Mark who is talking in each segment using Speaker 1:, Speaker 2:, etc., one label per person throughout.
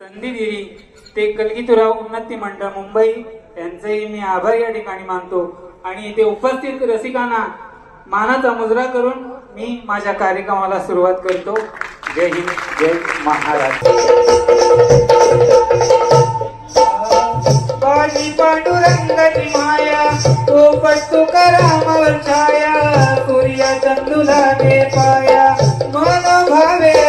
Speaker 1: संधीगिरी ते कलगीतुराव उन्नती मंडळ मुंबई यांचंही मी आभार या ठिकाणी मानतो. आणि इथे उपस्थित रसिकांना मानाचा मुजरा करून मी माझ्या कार्यक्रमाला सुरुवात करतो. जय हिंद जय महाराज. माया तो पट्टू करामावर छाया सूर्या चंदुला पाया मन
Speaker 2: भावे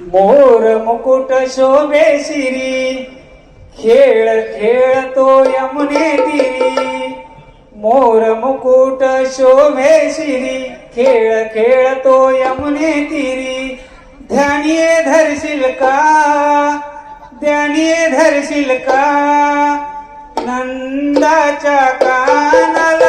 Speaker 1: मोर मुकुट शोभे शिरी खेळ खेळतो यमुने तिरी. मोर मुकुट शोभे शिरी खेळ खेळतो यमुने तिरी. ध्यानिये धरशील का ध्यानिये धरशील का नंदाच्या कानाला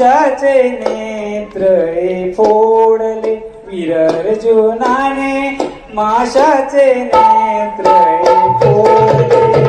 Speaker 2: माशाचे नेत्र फोडले. वीर अर्जुनाने माशाचे नेत्र फोडले.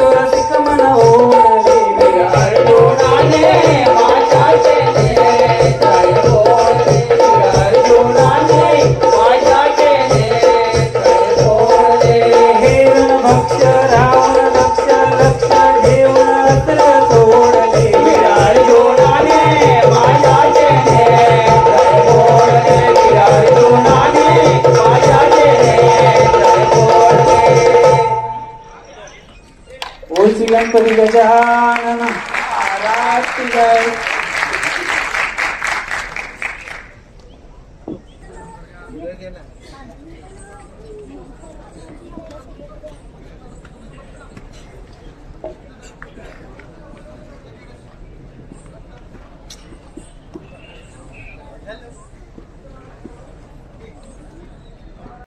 Speaker 2: todas गणपती गजानन महाराज की जय